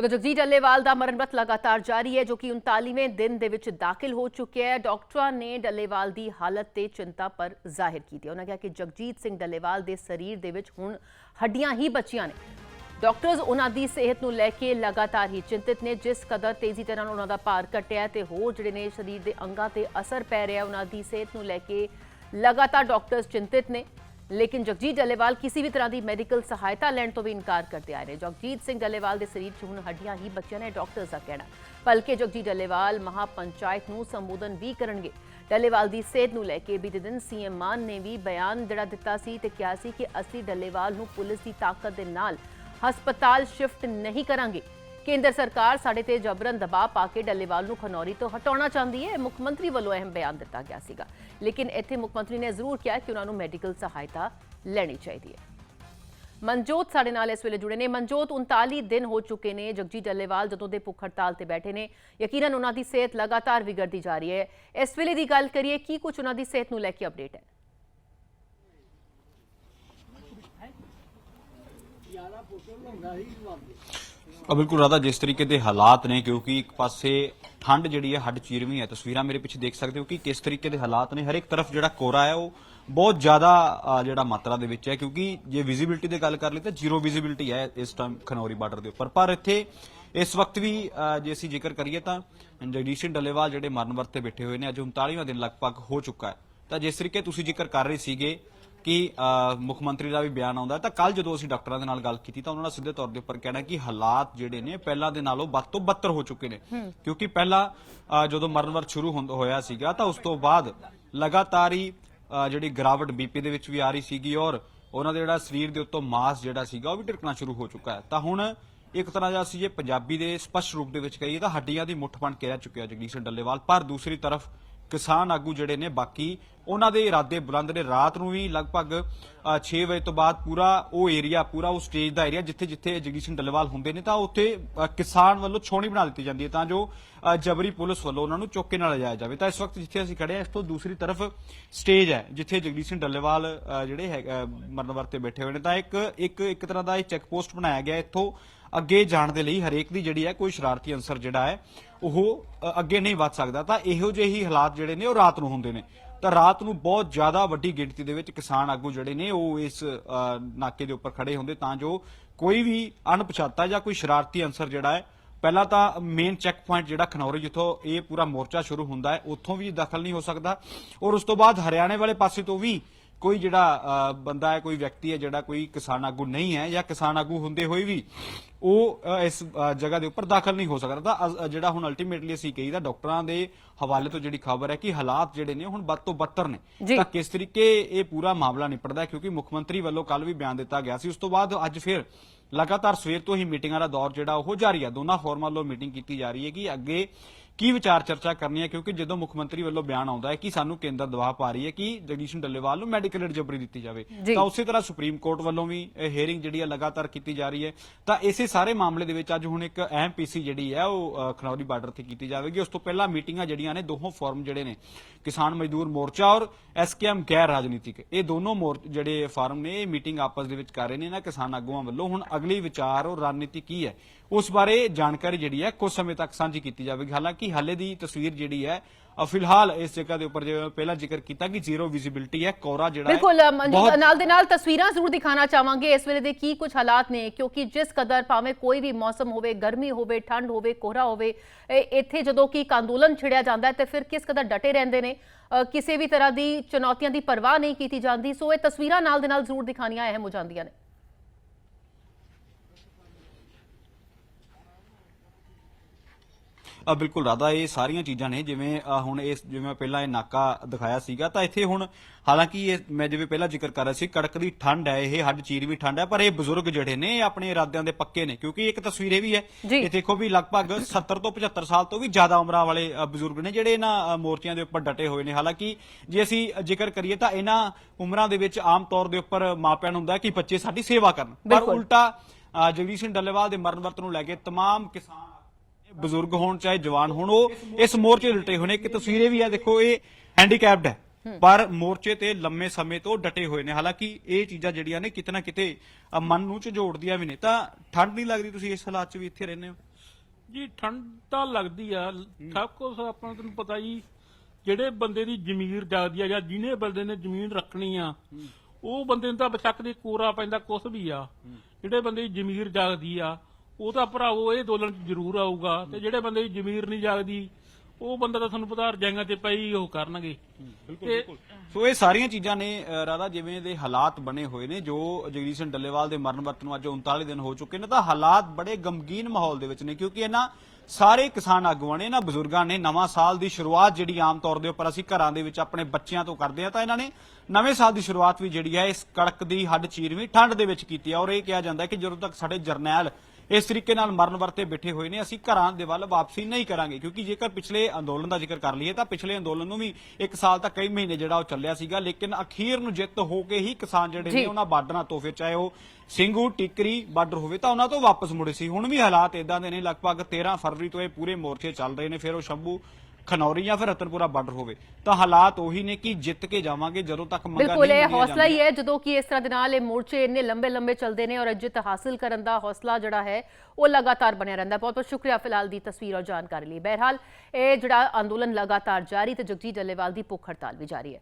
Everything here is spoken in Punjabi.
ਉਧਰ ਜਗਜੀਤ ਡੱਲੇਵਾਲ ਦਾ ਮਰਨਮਤ ਲਗਾਤਾਰ ਜਾਰੀ ਹੈ, ਜੋ ਕਿ 39ਵੇਂ ਦਿਨ ਦੇ ਵਿੱਚ ਦਾਖਲ ਹੋ ਚੁੱਕਿਆ ਹੈ। ਡਾਕਟਰਾਂ ਨੇ ਡੱਲੇਵਾਲ ਦੀ ਹਾਲਤ ਤੇ ਚਿੰਤਾ ਪਰ ਜ਼ਾਹਿਰ ਕੀਤੀ ਹੈ। ਉਹਨਾਂ ਕਿਹਾ ਕਿ ਜਗਜੀਤ ਸਿੰਘ ਡੱਲੇਵਾਲ ਦੇ ਸਰੀਰ ਦੇ ਵਿੱਚ ਹੁਣ ਹੱਡੀਆਂ ਹੀ ਬਚੀਆਂ ਨੇ। ਡਾਕਟਰਸ ਉਹਨਾਂ ਦੀ ਸਿਹਤ ਨੂੰ ਲੈ ਕੇ ਲਗਾਤਾਰ ਹੀ ਚਿੰਤਿਤ ਨੇ, ਜਿਸ ਕਦਰ ਤੇਜ਼ੀ ਦੇ ਨਾਲ ਉਹਨਾਂ ਦਾ ਭਾਰ ਘਟਿਆ ਹੈ ਤੇ ਹੋਰ ਜਿਹੜੇ ਨੇ ਸਰੀਰ ਦੇ ਅੰਗਾਂ ਤੇ ਅਸਰ ਪੈ ਰਿਹਾ ਉਹਨਾਂ ਦੀ ਸਿਹਤ ਨੂੰ ਲੈ ਕੇ ਲਗਾਤਾਰ ਡਾਕਟਰਸ ਚਿੰਤਿਤ ਨੇ। ਲੇਕਿਨ ਜਗਜੀਤ ਡੱਲੇਵਾਲ ਕਿਸੇ ਵੀ ਤਰ੍ਹਾਂ ਦੀ ਮੈਡੀਕਲ ਸਹਾਇਤਾ ਲੈਣ ਤੋਂ ਵੀ ਇਨਕਾਰ ਕਰਦੇ ਆ ਰਹੇ ਜਗਜੀਤ ਸਿੰਘ ਡੱਲੇਵਾਲ ਦੇ ਸਰੀਰ 'ਚ ਹੁਣ ਹੱਡੀਆਂ ਹੀ ਬਚੀਆਂ ਨੇ ਡਾਕਟਰਸ ਦਾ ਕਹਿਣਾ। ਭਲਕੇ ਜਗਜੀਤ ਡੱਲੇਵਾਲ ਮਹਾਪੰਚਾਇਤ ਨੂੰ ਸੰਬੋਧਨ ਵੀ ਕਰਨਗੇ। ਡੱਲੇਵਾਲ ਦੀ ਸਿਹਤ ਨੂੰ ਲੈ ਕੇ ਬੀਤੇ ਦਿਨ ਸੀਐਮ ਮਾਨ ਨੇ ਵੀ ਬਿਆਨ ਜਿਹੜਾ ਦਿੱਤਾ ਸੀ ਤੇ ਕਿਹਾ ਸੀ ਕਿ ਅਸੀਂ ਡੱਲੇਵਾਲ ਨੂੰ ਪੁਲਿਸ ਦੀ ਤਾਕਤ ਦੇ ਨਾਲ ਹਸਪਤਾਲ ਸ਼ਿਫਟ ਨਹੀਂ ਕਰਾਂਗੇ। ਕੇਂਦਰ ਸਰਕਾਰ ਸਾਡੇ ਤੇ ਜਬਰਨ ਦਬਾਅ ਪਾ ਕੇ ਡੱਲੇਵਾਲ ਨੂੰ ਖਨੌਰੀ ਤੋਂ ਹਟਾਉਣਾ ਚਾਹੁੰਦੀ ਹੈ। ਮੁੱਖ ਮੰਤਰੀ ਵੱਲੋਂ ਅਹਿਮ ਬਿਆਨ ਦਿੱਤਾ ਗਿਆ ਸੀਗਾ। ਲੇਕਿਨ ਇੱਥੇ ਮੁੱਖ ਮੰਤਰੀ ਨੇ ਜ਼ਰੂਰ ਕਿਹਾ ਕਿ ਉਹਨਾਂ ਨੂੰ ਮੈਡੀਕਲ ਸਹਾਇਤਾ ਲੈਣੀ ਚਾਹੀਦੀ ਹੈ। ਮਨਜੋਤ ਸਾਡੇ ਨਾਲ ਇਸ ਵੇਲੇ ਜੁੜੇ ਨੇ। ਮਨਜੋਤ 39 ਦਿਨ ਹੋ ਚੁੱਕੇ ਨੇ। ਜਗਜੀਤ ਡੱਲੇਵਾਲ ਜਦੋਂ ਦੇ ਭੁੱਖ ਹੜਤਾਲ ਤੇ ਬੈਠੇ ਨੇ, ਯਕੀਨਨ ਉਹਨਾਂ ਦੀ ਸਿਹਤ ਲਗਾਤਾਰ ਵਿਗੜਦੀ ਜਾ ਰਹੀ ਹੈ। ਇਸ ਵੇਲੇ ਦੀ ਗੱਲ ਕਰੀਏ, ਕੀ ਕੁਝ ਉਹਨਾਂ ਦੀ ਸਿਹਤ ਨੂੰ ਲੈ ਕੇ ਅਪਡੇਟ ਹੈ? ਆ ਬਿਲਕੁਲ ਰਾਦਾ ਜਿਸ ਤਰੀਕੇ ਦੇ ਹਾਲਾਤ ਨੇ, ਕਿਉਂਕਿ ਇੱਕ ਪਾਸੇ ਠੰਡ ਜਿਹੜੀ ਹੈ, ਹੱਡ ਚੀਰਵੀਂ ਹੈ, ਤਸਵੀਰਾਂ ਮੇਰੇ ਪਿੱਛੇ ਦੇਖ ਸਕਦੇ ਹੋ ਕਿ ਕਿਸ ਤਰੀਕੇ ਦੇ ਹਾਲਾਤ ਨੇ। ਹਰ ਇੱਕ ਤਰਫ ਜਿਹੜਾ ਕੋਰਾ ਹੈ, ਉਹ ਬਹੁਤ ਜ਼ਿਆਦਾ ਜਿਹੜਾ ਮਾਤਰਾ ਦੇ ਵਿੱਚ ਹੈ, ਕਿਉਂਕਿ ਜੇ ਵਿਜ਼ਿਬਿਲਟੀ ਦੀ ਗੱਲ ਕਰ ਲਈ ਤਾਂ ਜ਼ੀਰੋ ਵਿਜ਼ਿਬਿਲਟੀ ਹੈ ਇਸ ਟਾਈਮ ਖਨੌਰੀ ਬਾਰਡਰ ਦੇ ਉੱਪਰ। ਪਰ ਇੱਥੇ ਇਸ ਵਕਤ ਵੀ ਜੇ ਅਸੀਂ ਜ਼ਿਕਰ ਕਰੀਏ ਤਾਂ ਜਗਦੀਸ਼ਨ ਸਿੰਘ ਡੱਲੇਵਾਲ ਜਿਹੜੇ ਮਰਨ ਵਰਤ ਤੇ ਬੈਠੇ ਹੋਏ ਨੇ, ਅੱਜ 39ਵਾਂ ਦਿਨ ਲਗਭਗ ਹੋ ਚੁੱਕਾ ਹੈ। ਤਾਂ ਜਿਸ ਤਰੀਕੇ ਤੁਸੀਂ ਜ਼ਿਕਰ ਕਰ ਰਹੇ ਸੀਗੇ ਕਿ ਮੁੱਖ ਮੰਤਰੀ ਦਾ ਵੀ ਬਿਆਨ ਆਉਂਦਾ ਤਾਂ ਕੱਲ ਜਦੋਂ ਅਸੀਂ ਡਾਕਟਰਾਂ ਦੇ ਨਾਲ ਗੱਲ ਕੀਤੀ ਤਾਂ ਉਹਨਾਂ ਨੇ ਸਿੱਧੇ ਤੌਰ ਦੇ ਉੱਪਰ ਕਹਿਣਾ ਕਿ ਹਾਲਾਤ ਜਿਹੜੇ ਨੇ ਪਹਿਲਾਂ ਦੇ ਨਾਲੋਂ ਵੱਧ ਤੋਂ ਬੱਤਰ ਹੋ ਚੁੱਕੇ ਨੇ। ਕਿਉਂਕਿ ਪਹਿਲਾਂ ਜਦੋਂ ਮਰਨਵਰ ਸ਼ੁਰੂ ਹੁੰਦਾ- ਹੋਇਆ ਸੀਗਾ ਤਾਂ ਉਸ ਤੋਂ ਬਾਅਦ ਲਗਾਤਾਰ ਹੀ ਜਿਹੜੀ ਗਰਾਵਟ ਬੀਪੀ ਦੇ ਵਿੱਚ ਵੀ ਆ ਰਹੀ ਸੀਗੀ ਔਰ ਉਹਨਾਂ ਦੇ ਜਿਹੜਾ ਸਰੀਰ ਦੇ ਉੱਤੋਂ ਮਾਸ ਜਿਹੜਾ ਸੀਗਾ ਉਹ ਵੀ ਢਿਰਕਣਾ ਸ਼ੁਰੂ ਹੋ ਚੁੱਕਾ ਹੈ। ਤਾਂ ਹੁਣ ਇੱਕ ਤਰ੍ਹਾਂ ਦਾ ਅਸੀਂ ਜੇ ਪੰਜਾਬੀ ਦੇ ਸਪਸ਼ਟ ਰੂਪ ਦੇ ਵਿੱਚ ਕਹੀਏ ਤਾਂ ਹੱਡੀਆਂ ਦੀ ਮੁੱਠ ਬਣ ਕੇ ਰਹਿ ਚੁੱਕਿਆ ਜਗਦੀਸ਼ ਸਿੰਘ ਡੱਲੇਵਾਲ ਪਰ ਦੂਸਰੀ ਤਰਫ ਕਿਸਾਨ ਆਗੂ ਜਿਹੜੇ ਨੇ ਬਾਕੀ ਉਹਨਾਂ ਦੇ ਇਰਾਦੇ ਬੁਲੰਦ ਨੇ ਰਾਤ ਨੂੰ ਵੀ ਲਗਭਗ 6 ਵਜੇ ਤੋਂ ਬਾਅਦ ਪੂਰਾ ਉਹ ਏਰੀਆ ਪੂਰਾ ਉਹ ਸਟੇਜ ਦਾ ਏਰੀਆ ਜਿੱਥੇ ਜਿੱਥੇ ਜਗਦੀਸ਼ ਸਿੰਘ ਡੱਲੇਵਾਲ ਹੁੰਦੇ ਨੇ ਤਾਂ ਉੱਥੇ ਕਿਸਾਨ ਵੱਲੋਂ ਛੋਣੀ ਬਣਾ ਦਿੱਤੀ ਜਾਂਦੀ ਹੈ ਤਾਂ ਜੋ ਜਬਰੀ ਪੁਲਿਸ ਵੱਲੋਂ ਉਹਨਾਂ ਨੂੰ ਚੁੱਕ ਕੇ ਲਿਜਾਇਆ ਜਾਵੇ। ਤਾਂ ਇਸ ਵਕਤ ਜਿੱਥੇ ਅਸੀਂ ਖੜੇ ਹਾਂ, ਇਸ ਤੋਂ ਦੂਸਰੀ ਤਰਫ ਸਟੇਜ ਹੈ, ਜਿੱਥੇ ਜਗਦੀਸ਼ ਸਿੰਘ ਡੱਲੇਵਾਲ ਜਿਹੜੇ ਹੈ ਮਰਨ ਵਰਤੇ ਬੈਠੇ ਹੋਏ ਨੇ। ਤਾਂ ਇੱਕ ਇੱਕ ਇੱਕ ਤਰ੍ਹਾਂ ਦਾ ਇਹ ਚੈੱਕ ਪੋਸਟ ਬਣਾਇਆ ਗਿਆ ਇੱਥੋਂ ਅੱਗੇ ਜਾਣ ਦੇ ਲਈ। ਹਰੇਕ ਦੀ ਜਿਹੜੀ ਹੈ ਕੋਈ ਸ਼ਰਾਰਤੀ ਅੰਸਰ ਜਿਹੜਾ ਹੈ, ਉਹ ਅੱਗੇ ਨਹੀਂ ਵੱਧ ਸਕਦਾ। ਤਾਂ ਇਹੋ ਜਿਹੇ ਹੀ ਹਾਲਾਤ ਜਿਹੜੇ ਨੇ ਉਹ ਰਾਤ ਨੂੰ ਹੁੰਦੇ ਨੇ। ਤਾਂ ਰਾਤ ਨੂੰ ਬਹੁਤ ਜ਼ਿਆਦਾ ਵੱਡੀ ਗਿਣਤੀ ਦੇ ਵਿੱਚ ਕਿਸਾਨ ਆਗੂ ਜਿਹੜੇ ਨੇ, ਉਹ ਇਸ ਨਾਕੇ ਦੇ ਉੱਪਰ ਖੜੇ ਹੁੰਦੇ, ਤਾਂ ਜੋ ਕੋਈ ਵੀ ਅਣਪਛਾਤਾ ਜਾਂ ਕੋਈ ਸ਼ਰਾਰਤੀ ਅੰਸਰ ਜਿਹੜਾ ਹੈ, ਪਹਿਲਾਂ ਤਾਂ ਮੇਨ ਚੈੱਕ ਪੁਆਇੰਟ ਜਿਹੜਾ ਖਨੌਰੀ ਜਿੱਥੋਂ ਇਹ ਪੂਰਾ ਮੋਰਚਾ ਸ਼ੁਰੂ ਹੁੰਦਾ ਹੈ, ਉੱਥੋਂ ਵੀ ਦਖਲ ਨਹੀਂ ਹੋ ਸਕਦਾ ਔਰ ਉਸ ਤੋਂ ਬਾਅਦ ਹਰਿਆਣੇ ਵਾਲੇ ਪਾਸੇ ਤੋਂ ਵੀ ਕੋਈ ਜਿਹੜਾ ਬੰਦਾ ਹੈ ਕੋਈ ਵਿਅਕਤੀ ਹੈ ਜਿਹੜਾ ਕੋਈ ਕਿਸਾਨ ਆਗੂ ਨਹੀਂ ਹੈ ਜਾਂ ਕਿਸਾਨ ਆਗੂ ਹੁੰਦੇ ਹੋਏ ਵੀ ਉਹ ਇਸ ਜਗ੍ਹਾ ਦੇ ਉੱਪਰ ਦਾਖਲ ਨਹੀਂ ਹੋ ਸਕਦਾ। ਤਾਂ ਜਿਹੜਾ ਹੁਣ ਅਲਟੀਮੇਟਲੀ ਅਸੀਂ ਕਹੀਦਾ ਡਾਕਟਰਾਂ ਦੇ ਹਵਾਲੇ ਤੋਂ ਜਿਹੜੀ ਖਬਰ ਹੈ ਕਿ ਹਾਲਾਤ ਜਿਹੜੇ ਨੇ ਹੁਣ ਵੱਧ ਤੋਂ ਬੱਤਰ ਨੇ। ਤਾਂ ਕਿਸ ਤਰੀਕੇ ਇਹ ਪੂਰਾ ਮਾਮਲਾ ਨਿਪਟਦਾ ਹੈ? ਕਿਉਂਕਿ ਮੁੱਖ ਮੰਤਰੀ ਵੱਲੋਂ ਕੱਲ ਵੀ ਬਿਆਨ ਦਿੱਤਾ ਗਿਆ ਸੀ। ਉਸ ਤੋਂ ਬਾਅਦ ਅੱਜ ਫਿਰ ਲਗਾਤਾਰ ਸਵੇਰ ਤੋਂ ਹੀ ਮੀਟਿੰਗਾਂ ਦਾ ਦੌਰ ਜਿਹੜਾ ਉਹ ਜਾਰੀ ਹੈ। ਦੋਨਾਂ ਫੋਰਮਾਂ ਵੱਲੋਂ ਮੀਟਿੰਗ ਕੀਤੀ ਜਾ ਰਹੀ ਹੈ ਕਿ ਅੱਗੇ ਕੀ ਵਿਚਾਰ ਚਰਚਾ ਕਰਨੀ ਹੈ? ਕਿਉਂਕਿ ਜਦੋਂ ਮੁੱਖ ਮੰਤਰੀ ਵੱਲੋਂ ਬਿਆਨ ਆਉਂਦਾ ਹੈ ਕਿ ਸਾਨੂੰ ਕੇਂਦਰ ਦਬਾਅ ਪਾ ਰਹੀ ਹੈ ਕਿ ਜਗਦੀਸ਼ ਡੱਲੇਵਾਲ ਨੂੰ ਮੈਡੀਕਲ ਜਬਰੀ ਦਿੱਤੀ ਜਾਵੇ। ਤਾਂ ਉਸੇ ਤਰ੍ਹਾਂ ਸੁਪਰੀਮ ਕੋਰਟ ਵੱਲੋਂ ਵੀ ਇਹ ਹੀਅਰਿੰਗ ਜਿਹੜੀ ਹੈ ਲਗਾਤਾਰ ਕੀਤੀ ਜਾ ਰਹੀ ਹੈ। ਤਾਂ ਇਸੇ ਸਾਰੇ ਮਾਮਲੇ ਦੇ ਵਿੱਚ ਅੱਜ ਹੁਣ ਇੱਕ ਅਹਿਮ ਪੀਸੀ ਜਿਹੜੀ ਹੈ ਉਹ ਖਨੌਰੀ ਬਾਰਡਰ ਤੇ ਕੀਤੀ ਜਾਵੇਗੀ। ਉਸ ਤੋਂ ਪਹਿਲਾਂ ਮੀਟਿੰਗਾਂ ਜਿਹੜੀਆਂ ਨੇ ਦੋਹੋਂ ਫੋਰਮ ਜਿਹੜੇ ਨੇ ਕਿਸਾਨ ਮਜ਼ਦੂਰ ਮੋਰਚਾ ਔਰ ਐਸਕੇਐਮ ਗੈਰ ਰਾਜਨੀਤਿਕ ਇਹ ਦੋਨੋਂ ਮੋਰ ਜਿਹੜੇ ਫਾਰਮ ਨੇ ਇਹ ਮੀਟਿੰਗ ਆਪਸ ਦੇ ਵਿੱਚ ਕਰ ਰਹੇ ਨੇ। ਨਾ ਕਿਸਾਨ ਆਗੂਆਂ ਵੱਲੋਂ ਹੁਣ ਅਗਲੀ ਵਿਚਾਰ ਔਰ ਰਣਨੀਤੀ ਕੀ ਹੈ? ਉਸ ਬਾਰੇ ਜਾਣਕਾਰੀ ਜਿਹੜੀ ਹੈ ਕੁਝ ਸਮੇਂ ਤੱਕ ਸਾਂਝੀ ਕੀਤੀ ਜਾਵੇਗੀ। ਹਾਲਾਂਕਿ ਹਾਲੇ ਦੀ ਤਸਵੀਰ ਜਿਹੜੀ ਹੈ ਫਿਲਹਾਲ ਇਸ ਜਗ੍ਹਾ ਦੇ ਉੱਪਰ ਜਿਵੇਂ ਪਹਿਲਾਂ ਜ਼ਿਕਰ ਕੀਤਾ ਕਿ ਜ਼ੀਰੋ ਵਿਜ਼ਿਬਿਲਟੀ ਹੈ ਕੋਰਾ ਜਿਹੜਾ ਹੈ ਬਿਲਕੁਲ ਨਾਲ ਦੇ ਨਾਲ ਤਸਵੀਰਾਂ ਜ਼ਰੂਰ ਦਿਖਾਣਾ ਚਾਹਾਂਗੇ। ਇਸ ਵੇਲੇ ਦੇ ਕੀ ਕੁਝ ਹਾਲਾਤ ਨੇ? ਕਿਉਂਕਿ ਜਿਸ ਕਦਰ ਭਾਵੇਂ ਕੋਈ ਵੀ ਮੌਸਮ ਹੋਵੇ ਗਰਮੀ ਹੋਵੇ ਠੰਡ ਹੋਵੇ ਕੋਹਰਾ ਹੋਵੇ ਇੱਥੇ ਜਦੋਂ ਕੀ ਇੱਕ ਅੰਦੋਲਨ ਛਿੜਿਆ ਜਾਂਦਾ ਹੈ ਤੇ ਫਿਰ ਕਿਸ ਕਦਰ ਡਟੇ ਰਹਿੰਦੇ ਨੇ? ਕਿਸੇ ਵੀ ਤਰ੍ਹਾਂ ਦੀ ਚੁਣੌਤੀਆਂ ਦੀ ਪਰਵਾਹ ਨਹੀਂ ਕੀਤੀ ਜਾਂਦੀ। ਸੋ ਇਹ ਤਸਵੀਰਾਂ ਨਾਲ ਦੇ ਨਾਲ ਜ਼ਰੂਰ ਦਿਖਾਣੀਆਂ ਅਹਿਮ ਹੋ ਜਾਂਦੀਆਂ ਨੇ। ਬਿਲਕੁਲ ਰਾਦਾ ਇਹ ਸਾਰੀਆਂ ਚੀਜ਼ਾਂ ਨੇ ਜਿਵੇਂ ਅ, ਹੁਣ ਇਸ ਜਿਵੇਂ ਪਹਿਲਾਂ ਇਹ ਨਾਕਾ ਦਿਖਾਇਆ ਸੀਗਾ ਤਾਂ ਇੱਥੇ ਹੁਣ ਹਾਲਾਂਕਿ ਇਹ ਮੈਂ ਜਿਵੇਂ ਪਹਿਲਾਂ ਜ਼ਿਕਰ ਕਰ ਰਿਹਾ ਸੀ ਕੜਕਦੀ ਠੰਡ ਹੈ ਇਹ ਹੱਡ ਚੀਰ ਵੀ ਠੰਡ ਹੈ ਪਰ ਇਹ ਬਜ਼ੁਰਗ ਜਿਹੜੇ ਨੇ ਇਹ ਆਪਣੇ ਇਰਾਦਿਆਂ ਦੇ ਪੱਕੇ ਨੇ ਕਿਉਂਕਿ ਇੱਕ ਤਸਵੀਰ ਇਹ ਵੀ ਹੈ ਜੀ। ਇਹ ਦੇਖੋ ਵੀ ਲਗਭਗ 70 ਤੋਂ 75 ਸਾਲ ਤੋਂ ਵੀ ਜ਼ਿਆਦਾ ਉਮਰਾਂ ਵਾਲੇ ਅ, ਬਜ਼ੁਰਗ ਨੇ ਜਿਹੜੇ ਇਹਨਾਂ ਅ, ਮੋਰਚਿਆਂ ਦੇ ਉੱਪਰ ਡਟੇ ਹੋਏ ਨੇ ਹਾਲਾਂਕਿ ਜੇ ਅਸੀਂ ਜ਼ਿਕਰ ਕਰੀਏ ਤਾਂ ਇਹਨਾਂ ਉਮਰਾਂ ਦੇ ਵਿੱਚ ਆਮ ਤੌਰ ਦੇ ਉੱਪਰ ਮਾਪਿਆਂ ਨੂੰ ਹੁੰਦਾ ਹੈ ਕਿ ਬੱਚੇ ਸਾਡੀ ਸੇਵਾ ਕਰਨ ਪਰ ਬਿਲਕੁਲ। ਉਲਟਾ ਅ, ਜਗਦੀਸ਼ ਸਿੰਘ ਡੱਲੇਵਾਲ ਦੇ ਮਰਨ ਵਰਤ ਨੂੰ ਲੈ ਕੇ तमाम ਕਿਸਾਨ ਬਜ਼ੁਰਗ ਹੋਣ ਚਾਹੇ ਜਵਾਨ ਹੋਣ ਉਹ ਇਸ ਮੋਰਚੇ ਉਲਟੇ ਹੋਏ ਨੇ ਇੱਕ ਤਸਵੀਰ ਵੀ ਹੈ ਦੇਖੋ ਇਹ ਹੈਂਡੀਕੈਪਡ ਹੈ। ਪਰ ਮੋਰਚੇ ਤੇ ਲੰਮੇ ਸਮੇਂ ਤੋਂ ਡਟੇ ਹੋਏ ਨੇ। ਹਾਲਾਂਕਿ ਇਹ ਚੀਜ਼ਾਂ ਜਿਹੜੀਆਂ ਨੇ ਕਿਤੇ ਨਾ ਕਿਤੇ ਮਨ ਨੂੰ ਝੰਜੋੜਦੀਆਂ ਵੀ ਨੇ। ਤਾਂ ਠੰਡ ਨਹੀਂ ਲੱਗਦੀ ਤੁਸੀਂ ਇਸ ਹਾਲਾਤ 'ਚ ਵੀ ਇੱਥੇ ਰਹਿੰਦੇ ਹੋ? ਜੀ ਠੰਡ ਤਾਂ ਲੱਗਦੀ ਆ। ਸਭ ਕੁਝ ਆਪਾਂ ਨੂੰ ਪਤਾ ਜੀ ਜਿਹੜੇ ਬੰਦੇ ਦੀ ਜ਼ਮੀਰ ਜਾਗਦੀ ਆ ਜਾਂ ਜਿਹਨੇ ਬੰਦੇ ਨੇ ਜ਼ਮੀਨ ਰੱਖਣੀ ਆ ਉਹ ਬੰਦੇ ਨੂੰ ਤਾਂ ਬਸ਼ੱਕ ਦੀ ਕੋਰਾ ਪੈਂਦਾ ਕੁਛ ਵੀ ਆ। ਜਿਹੜੇ ਬੰਦੇ ਦੀ ਜ਼ਮੀਰ ਜਾਗਦੀ ਆ ਉਹ ਤਾਂ ਭਰਾਵੋ ਇਹ ਦੋਲਣ ਚ ਜ਼ਰੂਰ ਆਊਗਾ ਤੇ ਜਿਹੜੇ ਬੰਦੇ ਦੀ ਜ਼ਮੀਰ ਨਹੀਂ ਜਾਗਦੀ ਉਹ ਬੰਦਾ ਤਾਂ ਤੁਹਾਨੂੰ ਪਤਾ ਰਜਾਈਆਂ ਤੇ ਪਈ ਉਹ ਕਰਨਗੇ। ਤੇ ਸੋ ਇਹ ਸਾਰੀਆਂ ਚੀਜ਼ਾਂ ਨੇ ਅ, ਰਾਧਾ ਜਿਵੇਂ ਦੇ ਹਾਲਾਤ ਬਣੇ ਹੋਏ ਨੇ ਜੋ ਜਗਦੀਸ਼ ਸਿੰਘ ਡੱਲੇਵਾਲ ਦੇ ਮਰਨ ਵਰਤ ਨੂੰ ਅੱਜ 39 ਦਿਨ ਹੋ ਚੁੱਕੇ ਨੇ ਤਾਂ ਹਾਲਾਤ ਬੜੇ ਗਮਗੀਨ ਮਾਹੌਲ ਦੇ ਵਿੱਚ ਨੇ ਕਿਉਂਕਿ ਇਹਨਾਂ ਸਾਰੇ ਕਿਸਾਨ ਆਗੂਆਂ ਨੇ ਇਹਨਾਂ ਬਜ਼ੁਰਗਾਂ ਨੇ ਨਵਾਂ ਸਾਲ ਦੀ ਸ਼ੁਰੂਆਤ ਜਿਹੜੀ ਆਮ ਤੌਰ ਦੇ ਉੱਪਰ ਅਸੀਂ ਘਰਾਂ ਦੇ ਵਿੱਚ ਆਪਣੇ ਬੱਚਿਆਂ ਤੋਂ ਕਰਦੇ ਆ ਤਾਂ ਇਹਨਾਂ ਨੇ ਨਵੇਂ ਸਾਲ ਦੀ ਸ਼ੁਰੂਆਤ ਵੀ ਜਿਹੜੀ ਹੈ ਇਸ ਕੜਕ ਦੀ ਹੱਡ ਚੀਰਵੀਂ ਠੰਡ ਦੇ ਵਿੱਚ ਕੀਤੀ ਹੈ। ਔਰ ਇਹ ਕਿਹਾ ਜਾਂਦਾ ਹੈ ਕਿ ਜਦੋਂ ਤੱਕ ਸਾਡੇ ਜਰਨੈਲ ਇਸ ਤਰੀਕੇ ਨਾਲ ਮਰਨ ਵਰਤੇ ਬੈਠੇ ਹੋਏ ਨੇ। ਅਸੀਂ ਘਰਾਂ ਦੇ ਵੱਲ ਵਾਪਸੀ ਨਹੀਂ ਕਰਾਂਗੇ ਕਿਉਂਕਿ ਜੇਕਰ ਪਿਛਲੇ ਅੰਦੋਲਨ ਦਾ ਜ਼ਿਕਰ ਕਰ ਲਈਏ ਤਾਂ ਪਿਛਲੇ ਅੰਦੋਲਨ ਨੂੰ ਵੀ ਇੱਕ ਸਾਲ ਤੱਕ ਕਈ ਮਹੀਨੇ ਜਿਹੜਾ ਉਹ ਚੱਲਿਆ ਸੀਗਾ ਲੇਕਿਨ ਅਖੀਰ ਨੂੰ ਜਿੱਤ ਹੋ ਕੇ ਹੀ ਕਿਸਾਨ ਜਿਹੜੇ ਨੇ। ਉਹਨਾਂ ਬਾਰਡਰਾਂ ਤੋਂ ਫਿਰ ਚਾਹੇ ਉਹ ਸਿੰਘੂ ਟਿਕਰੀ ਬਾਰਡਰ ਹੋਵੇ ਤਾਂ ਉਹਨਾਂ ਤੋਂ ਵਾਪਸ ਮੁੜੇ ਸੀ। ਹੁਣ ਵੀ ਹਾਲਾਤ ਇਦਾਂ ਦੇ ਨੇ। ਲਗਭਗ 13 ਫਰਵਰੀ ਤੋਂ ਇਹ ਪੂਰੇ ਮੋਰਚੇ ਚੱਲ ਰਹੇ ਨੇ। ਫਿਰ ਉਹ ਸ਼ੰਭੂ ਖਨੌਰੀ ਜਾਂ ਫਿਰ ਰਤਨਪੁਰਾ ਬਾਰਡਰ ਹੋਵੇ ਤਾਂ ਹਾਲਾਤ ਉਹੀ ਨੇ ਕਿ ਜਿੱਤ ਕੇ ਜਾਵਾਂਗੇ ਜਦੋਂ ਤੱਕ ਮੰਗਾਂ ਬਿਲਕੁਲ ਨਹੀਂ ਇਹ ਮੰਨੀਆਂ ਹੌਸਲਾ ਹੀ। ਹੈ ਜਦੋਂ ਕਿ ਇਸ ਤਰ੍ਹਾਂ ਦੇ ਨਾਲ ਇਹ ਮੋਰਚੇ ਇੰਨੇ ਲੰਬੇ ਲੰਬੇ ਚੱਲਦੇ ਨੇ ਔਰ ਜਿੱਤ ਹਾਸਲ ਕਰਨ ਦਾ ਹੌਸਲਾ ਜਿਹੜਾ ਹੈ ਉਹ ਲਗਾਤਾਰ ਬਣਿਆ ਰਹਿੰਦਾ ਬਹੁਤ ਬਹੁਤ ਸ਼ੁਕਰੀਆ ਫਿਲਹਾਲ ਦੀ ਤਸਵੀਰ ਔਰ ਜਾਣਕਾਰੀ ਲਈ। ਬਹਰਹਾਲ ਇਹ ਜਿਹੜਾ ਅੰਦੋਲਨ ਲਗਾਤਾਰ ਜਾਰੀ ਤੇ ਜਗਜੀਤ ਡੱਲੇਵਾਲ ਦੀ ਭੁੱਖ ਹੜਤਾਲ ਵੀ ਜਾਰੀ ਹੈ।